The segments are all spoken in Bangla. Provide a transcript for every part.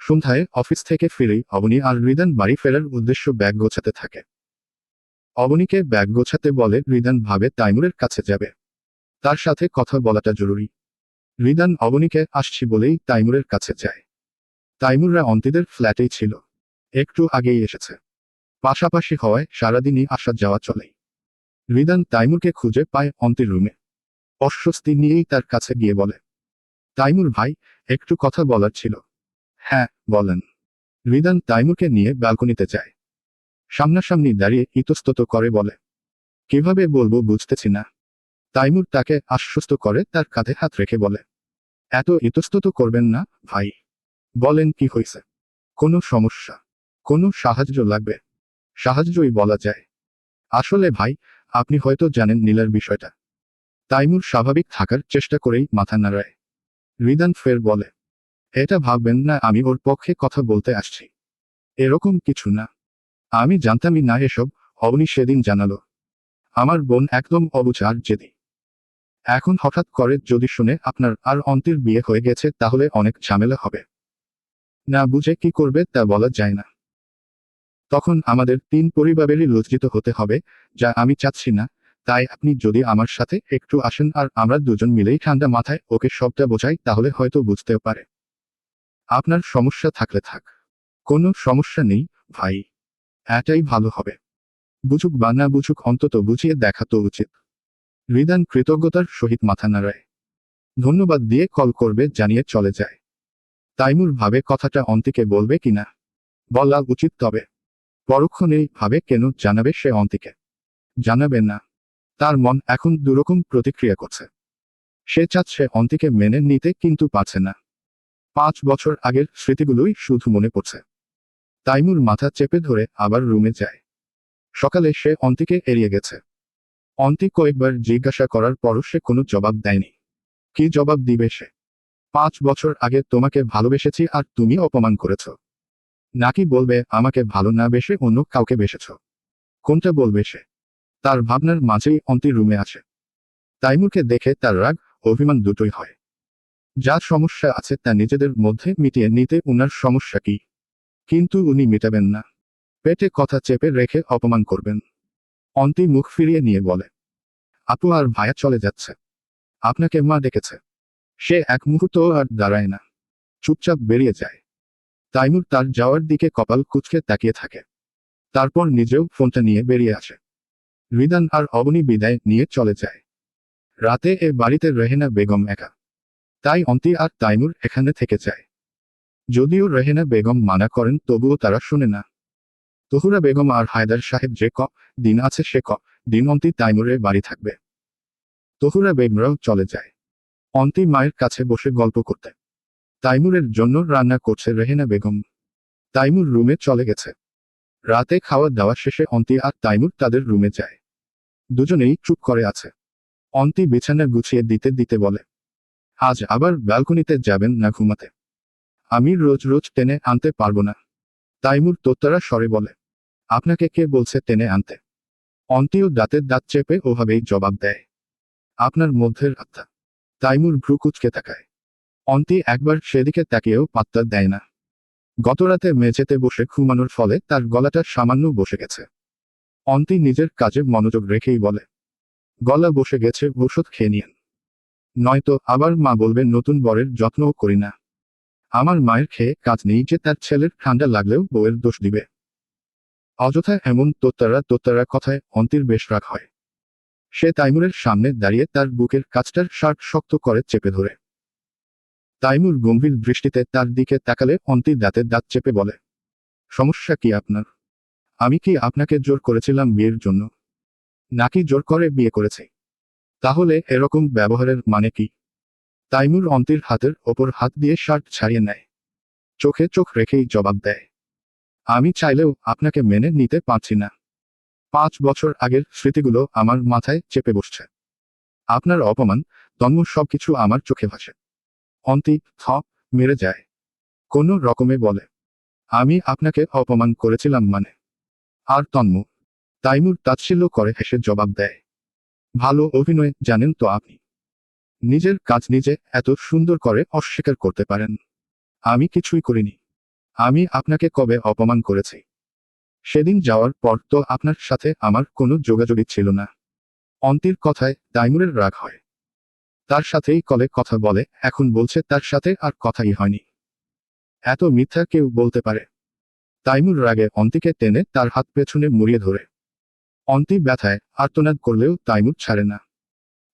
সন্ধ্যায় অফিস থেকে ফিরেই অবনী আর রিদান বাড়ি ফেরার উদ্দেশ্য ব্যাগ গোছাতে থাকে। অবনীকে ব্যাগ গোছাতে বলে রিদান ভাবে তাইমুরের কাছে যাবে। তার সাথে কথা বলাটা জরুরি। রিদান অবনীকে আসছি বলেই তাইমুরের কাছে যায়। তাইমুররা অন্তিদের ফ্ল্যাটেই ছিল। একটু আগেই এসেছে। পাশাপাশি হওয়ায় সারাদিনই আসা যাওয়া চলেই রিদান তাইমুরকে খুঁজে পায় অন্তির রুমে। অস্বস্তি নিয়েই তার কাছে গিয়ে বলে, তাইমুর ভাই, একটু কথা বলার ছিল। হ্যাঁ বলেন। রিদান তাইমুরকে নিয়ে ব্যালকনিতে যায়। সামনাসামনি দাঁড়িয়ে ইতস্তত করে বলে, কীভাবে বলব বুঝতেছি না। তাইমুর তাকে আশ্বস্ত করে তার কাঁধে হাত রেখে বলে, এত ইতস্তত করবেন না, ভাই। বলেন কি হয়েছে কোনো সমস্যা, কোনো সাহায্য লাগবে। সাহায্যই বলা যায়। আসলে ভাই, আপনি হয়তো জানেন নীলার বিষয়টা। তাইমুর স্বাভাবিক থাকার চেষ্টা করেই মাথা নাড়ায়। রিদান ফের বলে এটা ভাববেন না, আমি ওর পক্ষে কথা বলতে আসছি। এরকম কিছু না। আমি জানতামই না এসব, অবনি সেদিন জানালো। আমার বোন একদম অবুঝ আর জেদি। এখন হঠাৎ করে যদি শুনে আপনার আর অন্তির বিয়ে হয়ে গেছে, তাহলে অনেক ঝামেলা হবে। না বুঝে কি করবে তা বলা যায় না। তখন আমাদের তিন পরিবারেরই লজ্জিত হতে হবে, যা আমি চাচ্ছি না, তাই আপনি যদি আমার সাথে একটু আসেন আর আমরা দুজন মিলেই ঠান্ডা মাথায় ওকে সবটা বোঝাই, তাহলে হয়তো বুঝতেও পারে। আপনার সমস্যা থাকলে থাক। কোনো সমস্যা নেই, ভাই। এটাই ভালো হবে। বুঝুক বা না বুঝুক, অন্তত বুঝিয়ে দেখা তো উচিত। রিদান কৃতজ্ঞতার সহিত মাথা নাড়ায়। ধন্যবাদ দিয়ে কল করবে, জানিয়ে চলে যায়। তাইমুর ভাবে কথাটা অন্তিকে বলবে কিনা বলা উচিত তবে। পরক্ষণেই ভাবে কেন জানাবে সে অন্তিকে? জানাবে না। তার মন এখন দুরকম প্রতিক্রিয়া করছে। সে চাচ্ছে অন্তিকে মেনে নিতে কিন্তু পারছে না। পাঁচ বছর আগের স্মৃতিগুলোই শুধু মনে পড়ছে। তাইমুর মাথা চেপে ধরে আবার রুমে যায়। সকালে সে অন্তিকে এড়িয়ে গেছে। অন্তি কয়েকবার জিজ্ঞাসা করার পরও সে কোনো জবাব দেয়নি। কি জবাব দিবে সে? পাঁচ বছর আগে তোমাকে ভালোবেসেছি আর তুমি অপমান করেছ। নাকি বলবে আমাকে ভালো না বেসে অন্য কাউকে বেসেছ? কোনটা বলবে সে? তার ভাবনার মাঝেই অন্তি রুমে আছে তাইমুরকে দেখে তার রাগ, অভিমান দুটোই হয়। যা সমস্যা আছে তা নিজেদের মধ্যে মিটিয়ে নিতে উনার সমস্যা কি? কিন্তু উনি মেটাবেন না। পেটে কথা চেপে রেখে অপমান করবেন। অন্তি মুখ ফিরিয়ে নিয়ে বলে, আপু আর ভায়া চলে যাচ্ছে। আপনাকে মা ডেকেছে। সে এক মুহূর্ত আর দাঁড়ায় না। চুপচাপ বেরিয়ে যায়। তাইমুর তার যাওয়ার দিকে কপাল কুচকে তাকিয়ে থাকে। তারপর নিজেও ফোনটা নিয়ে বেরিয়ে আসে। রিদান আর অবনী বিদায় নিয়ে চলে যায়। রাতে এ বাড়িতে রেহেনা বেগম একা। তাই অন্তি আর তাইমুর এখানে থেকে যায়। যদিও রেহেনা বেগম মানা করেন, তবুও তারা শুনে না। তহুরা বেগম আর হায়দার সাহেব যে ক দিন আছে সে ক দিন অন্তি তাইমুরের বাড়ি থাকবে। তহুরা বেগমরাও চলে যায়। অন্তি মায়ের কাছে বসে গল্প করতে। তাইমুরের জন্য রান্না করছে রেহেনা বেগম। তাইমুর রুমে চলে গেছে। রাতে খাওয়া দাওয়া শেষে অন্তি আর তাইমুর তাদের রুমে যায়। দুজনেই চুপ করে আছে। অন্তি বিছানা গুছিয়ে দিতে দিতে বলে আজ আবার ব্যালকনিতে যাবেন না ঘুমাতে। আমি রোজ রোজ টেনে আনতে পারব না। তাইমুর তোত্তারা স্বরে বলে, আপনাকে কে বলছে টেনে আনতে? অন্তিও দাঁতের দাঁত চেপে ওভাবেই জবাব দেয়, আপনার মধ্যের আত্মা। তাইমুর ভ্রু কুচকে তাকায়। অন্তি একবার সেদিকে তাকিয়েও পাত্তা দেয় না। গতরাতে মেঝেতে বসে ঘুমানোর ফলে তার গলাটা সামান্য বসে গেছে। অন্তি নিজের কাজে মনোযোগ রেখেই বলে, গলা বসে গেছে, ওষুধ খেয়ে নিয়েন। নয়তো আবার মা বলবে নতুন বরের যত্নও করি না। আমার মায়ের খেয়ে কাজ নেই যে তার ছেলের ঠান্ডা লাগলেও বউয়ের দোষ দিবে। অযথা এমন তোত্তারা তোত্তারা কথায় অন্তির বেশ রাগ হয়। সে তাইমুরের সামনে দাঁড়িয়ে তার বুকের কাজটার শার্ট শক্ত করে চেপে ধরে। তাইমুর গম্ভীর দৃষ্টিতে তার দিকে তাকালে অন্তি দাঁতের দাঁত চেপে বলে, সমস্যা কি আপনার? আমি কি আপনাকে জোর করেছিলাম বিয়ের জন্য? নাকি জোর করে বিয়ে করেছি? তাহলে এরকম ব্যবহারের মানে কি? তাইমুর অন্তির হাতের ওপর হাত দিয়ে শার্ট ছাড়িয়ে নেয়। চোখে চোখ রেখেই জবাব দেয়। আমি চাইলেও আপনাকে মেনে নিতে পারছি না। পাঁচ বছর আগের স্মৃতিগুলো আমার মাথায় চেপে বসছে। আপনার অপমান, তন্ম সবকিছু আমার চোখে ভাসে। অন্তি থ, মেরে যায়। কোনো রকমে বলে, আমি আপনাকে অপমান করেছিলাম মানে। আর তন্ম, তাইমুর তাচ্ছিল্য করে হেসে জবাব দেয়। ভালো অভিনয় জানেন তো আপনি। নিজের কাজ নিজে এত সুন্দর করে অস্বীকার করতে পারেন। আমি কিছুই করিনি। আমি আপনাকে কবে অপমান করেছি? সেদিন যাওয়ার পর তো আপনার সাথে আমার কোনো যোগাযোগই ছিল না। অন্তির কথায় তাইমুরের রাগ হয়। তার সাথেই কলে কথা বলে, এখন বলছে তার সাথে আর কথাই হয়নি। এত মিথ্যা কেউ বলতে পারে। তাইমুর রাগে অন্তিকে টেনে তার হাত পেছনে মুড়িয়ে ধরে। অন্তি ব্যথায় আর্তনাদ করলেও তাইমুর ছাড়ে না।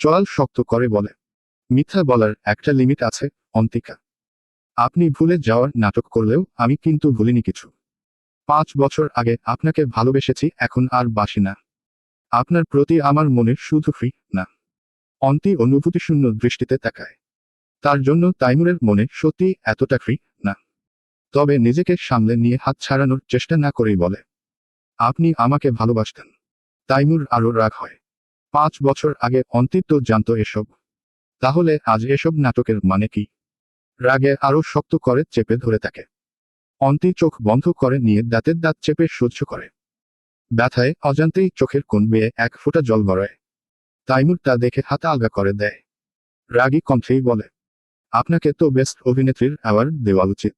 চলাল শক্ত করে বলে, মিথ্যা বলার একটা লিমিট আছে, অন্তিকা। আপনি ভুলে যাওয়ার নাটক করলেও আমি কিন্তু ভুলিনি কিছু। পাঁচ বছর আগে আপনাকে ভালোবেসেছি, এখন আর বাসি না। আপনার প্রতি আমার মনে শুধু ফ্রি, না। অন্তি অনুভূতিশূন্য দৃষ্টিতে তাকায়। তার জন্য তাইমুরের মনে সত্যি এতটা ফ্রি, না। তবে নিজেকে সামলে নিয়ে হাত ছাড়ানোর চেষ্টা না করেই বলে, আপনি আমাকে ভালোবাসতেন। তাইমুর আরও রাগ হয়। পাঁচ বছর আগে অন্তিত জানত এসব। তাহলে আজ এসব নাটকের মানে কি? রাগে আরও শক্ত করে চেপে ধরে থাকে। অন্তি চোখ বন্ধ করে নিয়ে দাঁতের দাঁত চেপে সহ্য করে। ব্যথায়, অজান্তেই চোখের কোন বেয়ে এক ফোঁটা জল গড়ায়। তাইমুর তা দেখে হাত আলগা করে দেয়। রাগী কণ্ঠেই বলে, আপনাকে তো বেস্ট অভিনেত্রীর অ্যাওয়ার্ড দেওয়া উচিত।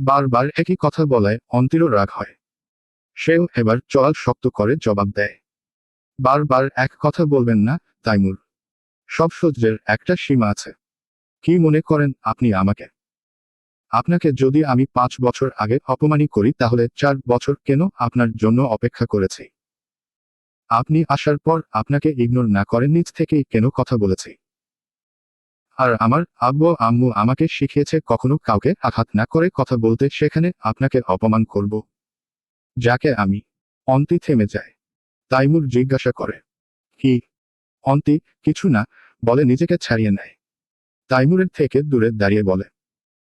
বারবার একই কথা বলায় অন্তিরও রাগ হয়। সেও এবার চলাল শক্ত করে জবাব দেয়। বারবার এক কথা বলবেন না, তাইমুর। সব সহ্যের একটা সীমা আছে। কি মনে করেন আপনি আমাকে? আপনাকে যদি আমি পাঁচ বছর আগে অপমানি করি, তাহলে চার বছর কেন আপনার জন্য অপেক্ষা করেছি? আপনি আসার পর আপনাকে ইগনোর না করেন নিজ থেকেই কেন কথা বলেছি? আর আমার আব্বু আম্মু আমাকে শিখিয়েছে কখনো কাউকে আঘাত না করে কথা বলতে, সেখানে আপনাকে অপমান করব। যাকে আমি অন্তি থেমে যায় তাইমুর জিজ্ঞাসা করে। কি? অন্তি, কিছু না, বলে নিজেকে ছাড়িয়ে নেয়। তাইমুরের থেকে দূরে দাঁড়িয়ে বলে,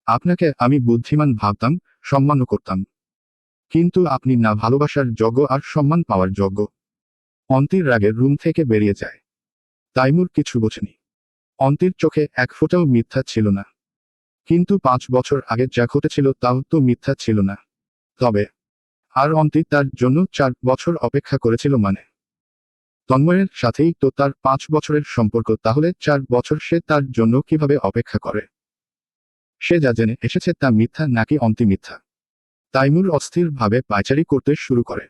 আপনাকে আমি বুদ্ধিমান ভাবতাম, সম্মানও করতাম। কিন্তু আপনি না ভালোবাসার যোগ্য আর সম্মান পাওয়ার যোগ্য। অন্তির রাগে রুম থেকে বেরিয়ে যায়। তাইমুর কিছু বোঝেনি। অন্তির চোখে এক ফোঁটাও মিথ্যা ছিল না। কিন্তু পাঁচ বছর আগে যা ঘটেছিল তাও তো মিথ্যা ছিল না। তবে আর অন্তি তার জন্য চার বছর অপেক্ষা করেছিল মানে। তন্ময়ের সাথেই তো তার পাঁচ বছরের সম্পর্ক, তাহলে চার বছর সে তার জন্য কীভাবে অপেক্ষা করে? সে যা জেনে এসেছে তা মিথ্যা নাকি অন্তি মিথ্যা? তাইমুর অস্থিরভাবে পায়চারি করতে শুরু করে।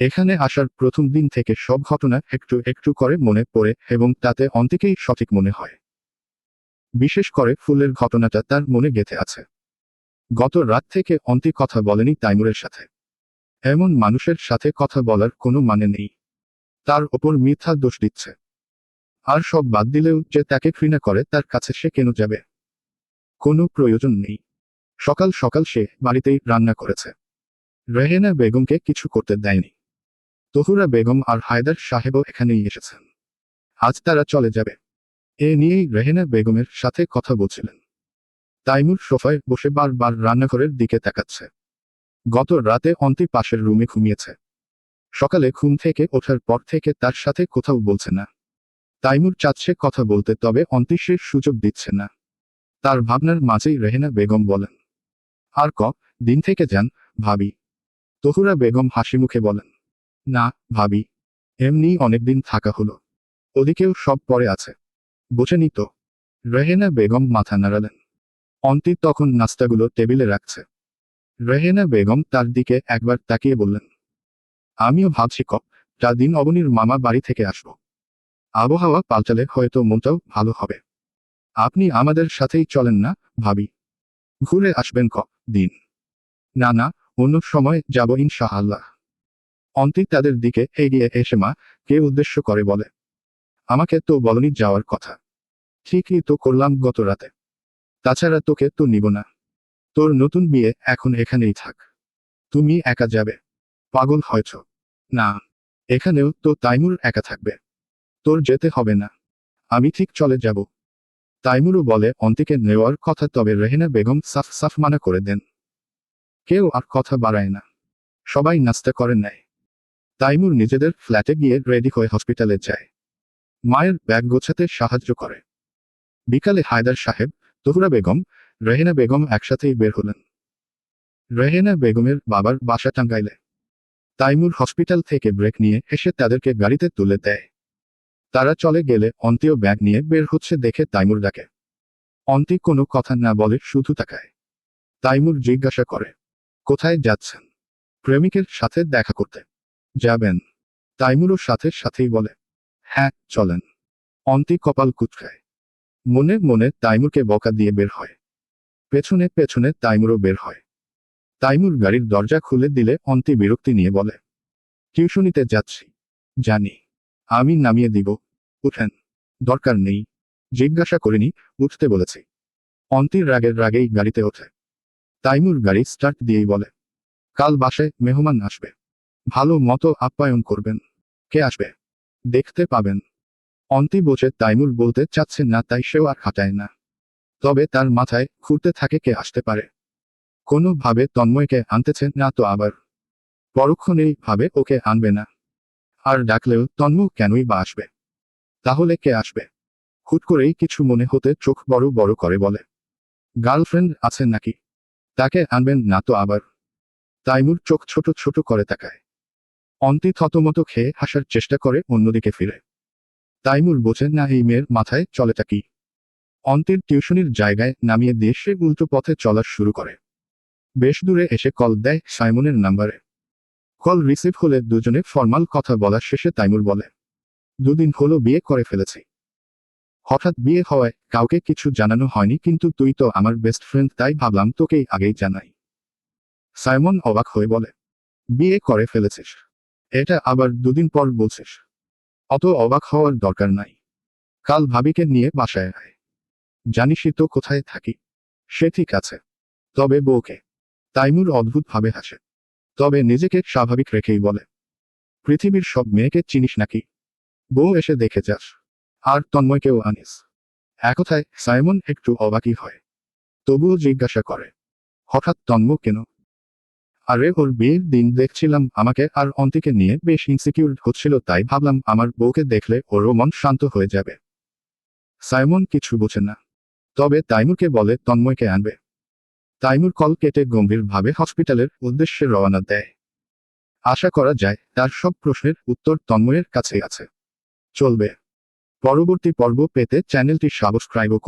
এখানে আসার প্রথম দিন থেকে সব ঘটনা একটু একটু করে মনে পড়ে এবং তাতে অন্তিকেই সঠিক মনে হয়। বিশেষ করে ফুলের ঘটনাটা তার মনে গেঁথে আছে। গত রাত থেকে অন্তি কথা বলেনি তাইমুরের সাথে। এমন মানুষের সাথে কথা বলার কোনো মানে নেই। তার ওপর মিথ্যা দোষ দিচ্ছে। আর সব বাদ দিলেও যে তাকে ঘৃণা করে, তার কাছে সে কেন যাবে? কোনো প্রয়োজন নেই। সকাল সকাল সে বাড়িতেই রান্না করেছে। রেহেনা বেগমকে কিছু করতে দেয়নি। তহুরা বেগম আর হায়দার সাহেবও এখানেই এসেছেন। আজ তারা চলে যাবে। এ নিয়েই রেহেনা বেগমের সাথে কথা বলছিলেন। তাইমুর সোফায় বসে বারবার রান্নাঘরের দিকে তাকাচ্ছে। গত রাতে অন্তি পাশের রুমে ঘুমিয়েছে। সকালে ঘুম থেকে ওঠার পর থেকে তার সাথে কোথাও বলছে না। তাইমুর চাচ্ছে কথা বলতে, তবে অন্তি সে সুযোগ দিচ্ছে না। তার ভাবনার মাঝেই রেহেনা বেগম বলেন, আর ক, দিন থেকে যান, ভাবি। তহুরা বেগম হাসি মুখে বলেন, না, ভাবি। এমনি অনেকদিন থাকা হলো। ওদিকেও সব পরে আছে। বোঝেনি তো? রেহেনা বেগম মাথা নাড়ালেন। অন্তি তখন নাস্তাগুলো টেবিলে রাখছে। রেহেনা বেগম তার দিকে একবার তাকিয়ে বললেন, আমিও ভাবছি ক যা দিন অবনীর মামা বাড়ি থেকে আসব। আবহাওয়া পাল্টালে হয়তো মনটাও ভালো হবে। আপনি আমাদের সাথেই চলেন না, ভাবি। ঘুরে আসবেন ক দিন। না না, অন্য সময় যাব ইনশা আল্লাহ অন্তি তাদের দিকে এগিয়ে এসে মা কে উদ্দেশ্য করে বলে, আমাকে তো বলনি যাওয়ার কথা। ঠিকই তো করলাম গত রাতে। তাছাড়া তোকে তো নিব না। তোর নতুন বিয়ে এখন এখানেই থাক। তুমি একা যাবে। পাগল হয়েছ। না, এখানেও তো তাইমুর একা থাকবে। তোর যেতে হবে না। আমি ঠিক চলে যাব। তাইমুরও বলে, অন্তিকে নেওয়ার কথা তবে রেহেনা বেগম সাফ সাফ মানা করে দেন। কেউ আর কথা বাড়ায় না। সবাই নাস্তা করে নেয়। তাইমুর নিজেদের ফ্ল্যাটে গিয়ে রেডি হয়ে হসপিটালে যায়। মায়ের ব্যাগ গোছাতে সাহায্য করে। বিকালে হায়দার সাহেব, তহুরা বেগম রেহেনা বেগম একসাথেই বের হলেন। রেহেনা বেগমের বাবার বাসা টাঙ্গাইলে। তাইমুর হসপিটাল থেকে ব্রেক নিয়ে এসে তাদেরকে গাড়িতে তুলে দেয়। তারা চলে গেলে অন্তিও ব্যাগ নিয়ে বের হচ্ছে দেখে তাইমুর ডাকে। অন্তি কোনো কথা না বলে শুধু তাকায়। তাইমুর জিজ্ঞাসা করে, কোথায় যাচ্ছেন? প্রেমিকের সাথে দেখা করতে যাবেন? তাইমুরও সাথে সাথেই বলে হ্যাঁ চলেন। অন্তি কপাল কুচকায়। মনে মনে তাইমুরকে বকা দিয়ে বের হয়। পেছনে পেছনে তাইমুরও বের হয়। তাইমুর গাড়ির দরজা খুলে দিলে অন্তি বিরক্তি নিয়ে বলে, টিউশনিতে যাচ্ছি। জানি। আমি নামিয়ে দিব। উঠেন। দরকার নেই। জিজ্ঞাসা করিনি, উঠতে বলেছি। অন্তির রাগের রাগেই গাড়িতে ওঠে। তাইমুর গাড়ি স্টার্ট দিয়েই বলে, কাল বাসে মেহমান আসবে। ভালো মতো আপ্যায়ন করবেন। কে আসবে? দেখতে পাবেন। অন্তি বোঝে তাইমুর বলতে চাচ্ছে না, তাই সেও আর খাটায় না। তবে তার মাথায় ঘুরতে থাকে কে আসতে পারে। কোনোভাবে তন্ময়কে আনতেছে না তো আবার। পরক্ষণেই ভাবে ওকে আনবে না। আর ডাকলেও তন্ময় কেনই বা আসবে? তাহলে কে আসবে? হুট করেই কিছু মনে হতে চোখ বড় বড় করে বলে। গার্লফ্রেন্ড আছেন নাকি? তাকে আনবেন না তো আবার। তাইমুর চোখ ছোট ছোট করে তাকায়। অন্তি থতমত খেয়ে হাসার চেষ্টা করে অন্যদিকে ফিরে। তাইমুর বোঝেন না এই মেয়ের মাথায় চলেটা কি। অন্তির টিউশনির জায়গায় নামিয়ে দিয়ে সে উল্টো পথে চলা শুরু করে। বেশ দূরে এসে কল দেয় সাইমনের নাম্বারে। কল রিসিভ হলে দুজনে ফর্মাল কথা বলা শেষে তাইমুর বলে, দুদিন হলো বিয়ে করে ফেলেছি। হঠাৎ বিয়ে হওয়ায় কাউকে কিছু জানানো হয়নি, কিন্তু তুই তো আমার বেস্ট ফ্রেন্ড তাই ভাবলাম তোকেই আগেই জানাই। সাইমন অবাক হয়ে বলে, বিয়ে করে ফেলেছিস? এটা আবার দুদিন পর বলছিস। অত অবাক হওয়ার দরকার নাই। কাল ভাবিকে নিয়ে বাসায় আয়। জানিসই তো কোথায় থাকি। সে ঠিক আছে। তবে বউকে। তাইমুর অদ্ভুতভাবে হাসে। তবে নিজেকে স্বাভাবিক রেখেই বলে, পৃথিবীর সব মেয়েকে চিনিস নাকি? বউ এসে দেখে যাস। আর তন্ময়কেও আনিস। একথায় সাইমন একটু অবাকই হয়। তবুও জিজ্ঞাসা করে, হঠাৎ তন্ম কেন? আরে ওর বিয়ের দিন দেখছিলাম আমাকে আর অন্তিকে নিয়ে বেশ ইনসিকিউর হচ্ছিল, তাই ভাবলাম আমার বউকে দেখলে ওরও মন শান্ত হয়ে যাবে। সাইমন কিছু বোঝে না। তবে তাইমুরকে বলে, তন্ময়কে আনবে। তাইমুর কল কেটে গম্ভীরভাবে হসপিটালের উদ্দেশ্যে রওনা দেয়। আশা করা যায়, তার সব প্রশ্নের উত্তর তন্ময়ের কাছেই আছে। চলবে। পরবর্তী পর্ব পেতে চ্যানেলটি সাবস্ক্রাইবও